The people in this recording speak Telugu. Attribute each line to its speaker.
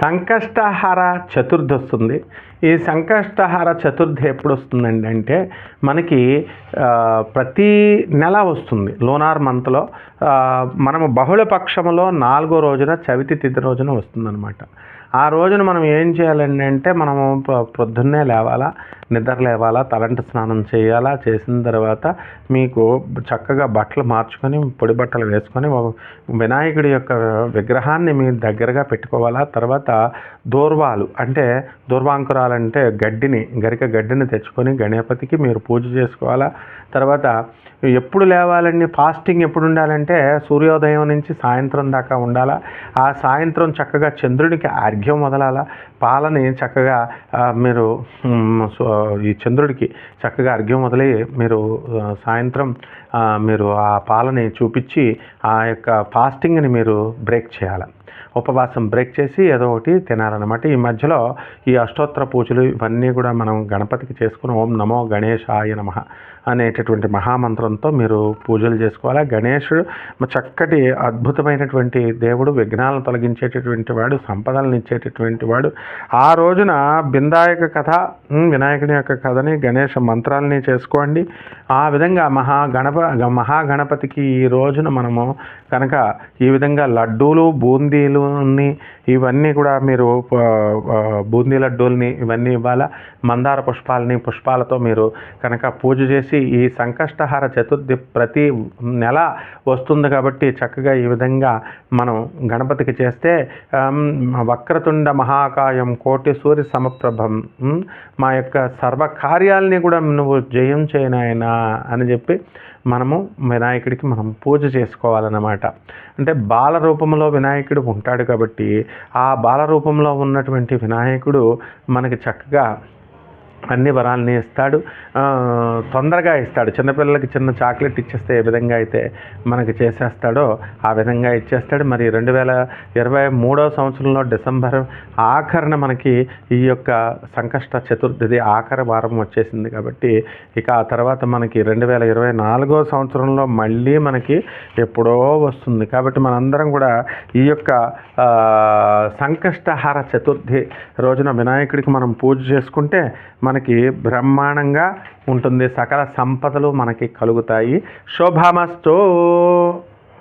Speaker 1: సంకష్టహార చతుర్థి వస్తుంది ఈ సంకష్టహార చతుర్థి ఎప్పుడు వస్తుందండి అంటే మనకి ప్రతి నెల వస్తుంది. లోనార్ మంత్లో మనము బహుళ పక్షంలో నాలుగో రోజున చవితి తిథి రోజున వస్తుందన్నమాట. ఆ రోజున మనం ఏం చేయాలండి అంటే మనము పొద్దున్నే లేవాలా నిద్ర లేవాలా తలంటి స్నానం చేయాలా చేసిన తర్వాత మీకు చక్కగా బట్టలు మార్చుకొని పొడి బట్టలు వేసుకొని వినాయకుడి యొక్క విగ్రహాన్ని మీ దగ్గరగా పెట్టుకోవాలా? తర్వాత దూర్వాలు అంటే దూర్వాంకురాలు అంటే గడ్డిని గరిక గడ్డిని తెచ్చుకొని గణపతికి మీరు పూజ చేసుకోవాలా? తర్వాత ఎప్పుడు లేవాలండి? ఫాస్టింగ్ ఎప్పుడు ఉండాలంటే సూర్యోదయం నుంచి సాయంత్రం దాకా ఉండాలా? ఆ సాయంత్రం చక్కగా చంద్రుడికి అర్ఘ్యం వదలాలా? పాలని చక్కగా మీరు సో- ఈ చంద్రుడికి చక్కగా అర్ఘ్యం వదిలి మీరు సాయంత్రం మీరు ఆ పాలని చూపించి ఆ యొక్క ఫాస్టింగ్ని మీరు బ్రేక్ చేయాలి. ఉపవాసం బ్రేక్ చేసి ఏదో ఒకటి తినాలన్నమాట. ఈ మధ్యలో ఈ అష్టోత్తర పూజలు ఇవన్నీ కూడా మనం గణపతికి చేసుకుని ఓం నమో గణేశాయ నమ అనేటటువంటి మహామంత్రంతో మీరు పూజలు చేసుకోవాలి. గణేశుడు చక్కటి అద్భుతమైనటువంటి దేవుడు విఘ్నాలను తొలగించేటటువంటి వాడు సంపదలను ఇచ్చేటటువంటి వాడు. ఆ రోజున బిందాయక కథ వినాయకుని యొక్క కథని గణేష మంత్రాలని చేసుకోండి. ఆ విధంగా మహా గణప గ- మహాగణపతికి ఈ రోజున మనము కనుక ఈ విధంగా లడ్డూలు బూందీ బూందీలుని ఇవన్నీ కూడా మీరు బూందీ లడ్డూల్ని ఇవన్నీ ఇవ్వాలా? మందార పుష్పాలని పుష్పాలతో మీరు కనుక పూజ చేసి ఈ సంకష్టహార చతుర్థి ప్రతి నెల వస్తుంది కాబట్టి చక్కగా ఈ విధంగా మనం గణపతికి చేస్తే వక్రతుండ మహాకాయం కోటి సూర్య సమప్రభం మా యొక్క సర్వ కార్యాలని కూడా నువ్వు జయం చేయనాయనా అని చెప్పి మనము వినాయకుడికి మనం పూజ చేసుకోవాలన్నమాట. అంటే బాల రూపంలో వినాయకుడు ఉంటాడు కాబట్టి ఆ బాల రూపంలో ఉన్నటువంటి వినాయకుడు మనకి చక్కగా అన్ని వరాలని ఇస్తాడు. తొందరగా ఇస్తాడు. చిన్నపిల్లలకి చిన్న చాక్లెట్ ఇచ్చేస్తే ఏ విధంగా అయితే మనకి చేసేస్తాడో ఆ విధంగా ఇచ్చేస్తాడు. మరి రెండు వేల ఇరవై మూడో సంవత్సరంలో డిసెంబర్ ఆఖరిన మనకి ఈ యొక్క సంకష్ట చతుర్థిది ఆఖరి వారం వచ్చేసింది కాబట్టి ఇక ఆ తర్వాత మనకి రెండు వేల ఇరవై నాలుగో సంవత్సరంలో మళ్ళీ మనకి ఎప్పుడో వస్తుంది. కాబట్టి మనందరం కూడా ఈ యొక్క సంకష్టహార చతుర్థి రోజున వినాయకుడికి మనం పూజ చేసుకుంటే మనకి బ్రహ్మాండంగా ఉంటుంది. సకల సంపదలు మనకి కలుగుతాయి. శోభామస్తో.